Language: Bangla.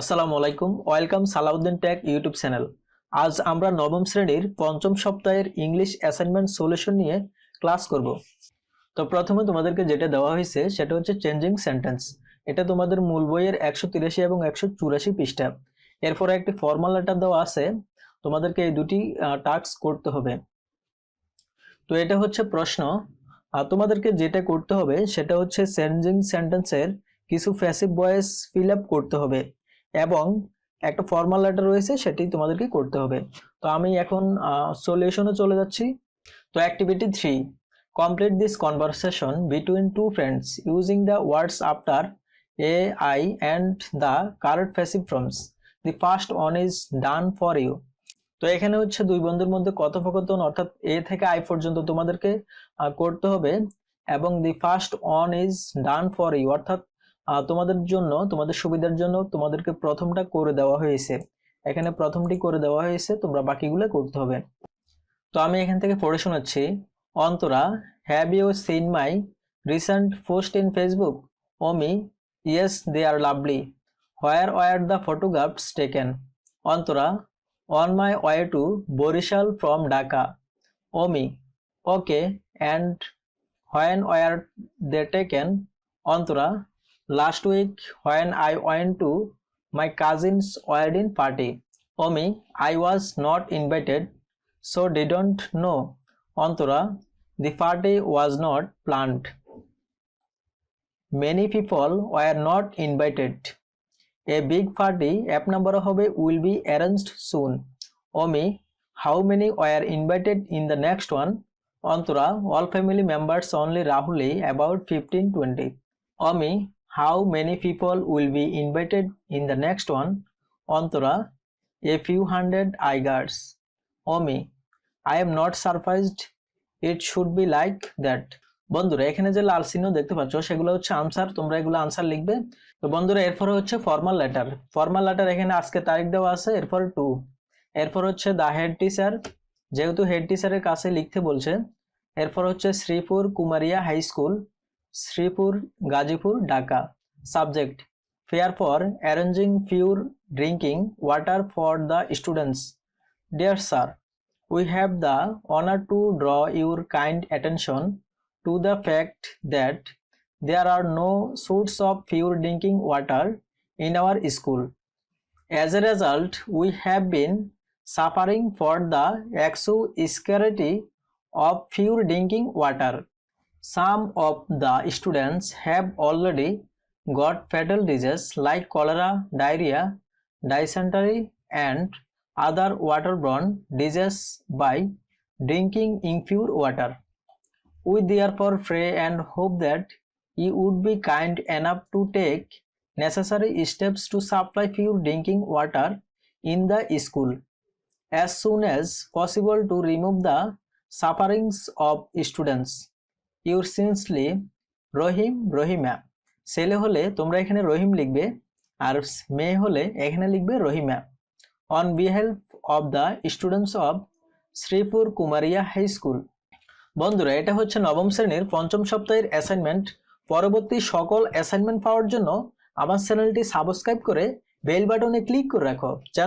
আসসালামু আলাইকুম, welcome Salauddin tech YouTube channel. আজ আমরা নবম শ্রেণির পঞ্চম সপ্তাহের ইংলিশ অ্যাসাইনমেন্ট সলিউশন নিয়ে ক্লাস করব। তো প্রথমে তোমাদেরকে যেটা দেওয়া হয়েছে, সেটা হচ্ছে চেঞ্জিং সেন্টেন্স। এটা তোমাদের মূল বইয়ের একশো তিরাশি এবং একশো চুরাশি পৃষ্ঠা। এরপরে একটি ফর্মাল লেটার দেওয়া আছে, তোমাদেরকে এই দুটি টাস্ক করতে হবে। তো এটা হচ্ছে প্রশ্ন আর তোমাদেরকে যেটা করতে হবে, সেটা হচ্ছে চেঞ্জিং সেন্টেন্সের কিছু ফ্যাসিভ ভয়েস ফিল আপ করতে হবে। এবং একটা ফর্মাল লেটার রয়েছে, সেটি তোমাদেরকে করতে হবে। তো আমি এখন সলিউশনে চলে যাচ্ছি। তো activity three complete this conversation between two friends using the words after a I and the correct passive forms the first one is done for you তো এখানে হচ্ছে দুই বন্ধুর মধ্যে কথোপকথন, অর্থাৎ এ থেকে আই পর্যন্ত তোমাদেরকে করতে হবে। এবং the first one is done for you অর্থাৎ তোমাদের জন্য তোমাদের সুবিধার জন্য তোমাদেরকে প্রথমটা করে দেওয়া হয়েছে। এখানে প্রথমটি করে দেওয়া হয়েছে তোমরা বাকিগুলো করতে হবে। তো আমি এখান থেকে পড়ে শোনাচ্ছি। Antara have you seen my recent post in Facebook Omi yes they are lovely where were the photographs taken Antara on my way to Barishal from Dhaka Omi, okay and when were they taken Antara, last week when I went to my cousin's wedding party. Omi, I was not invited, so didn't know. Antara, the party was not planned. Many people were not invited. A big party, app number হবে will be arranged soon. Omi, how many were invited in the next one? Antura, all family members only Rahuli, about 15 20. Omi, how many people will be invited in the next one? Antura, a few hundred Igars. Omi, I am not surprised. It should be like that. বন্ধুরা এখানে যে লাল চিহ্ন দেখতে পাচ্ছ সেগুলো হচ্ছে আনসার তোমরা এগুলো আনসার লিখবে তো বন্ধুরা এরপরে হচ্ছে ফর্মাল লেটার ফর্মাল লেটার এখানে আজকে তারিখ দেওয়া আছে এরপর টু এরপর হচ্ছে দা হেড টিচার যেহেতু হেড টিচারের কাছে লিখতে বলছে এরপর হচ্ছে Sripur Kumaria high school Sreepur Gazipur Dhaka subject prayer for arranging pure drinking water for the students dear sir we have the honour to draw your kind attention to the fact that there are no source of pure drinking water in our school. As a result, we have been suffering for the scarcity of pure drinking water. Some of the students have already got fatal diseases like cholera, diarrhea, dysentery, and other waterborne diseases by drinking impure water. We therefore pray and hope that you would be kind enough to take necessary steps to supply pure drinking water in the school as soon as possible to remove the sufferings of students. Your sincerely Rahim Rahima ছেলে হলে তোমরা এখানে রহিম লিখবে, আর মেয়ে হলে এখানে লিখবে Rahima. On বিহেল্প of the students of Sripur Kumaria high school বন্ধুরা, এটা হচ্ছে নবম শ্রেণির পঞ্চম সপ্তাহের অ্যাসাইনমেন্ট পরবর্তী সকল অ্যাসাইনমেন্ট পাওয়ার জন্য আমার চ্যানেলটি সাবস্ক্রাইব করে বেল বাটনে ক্লিক করে রাখো, যেন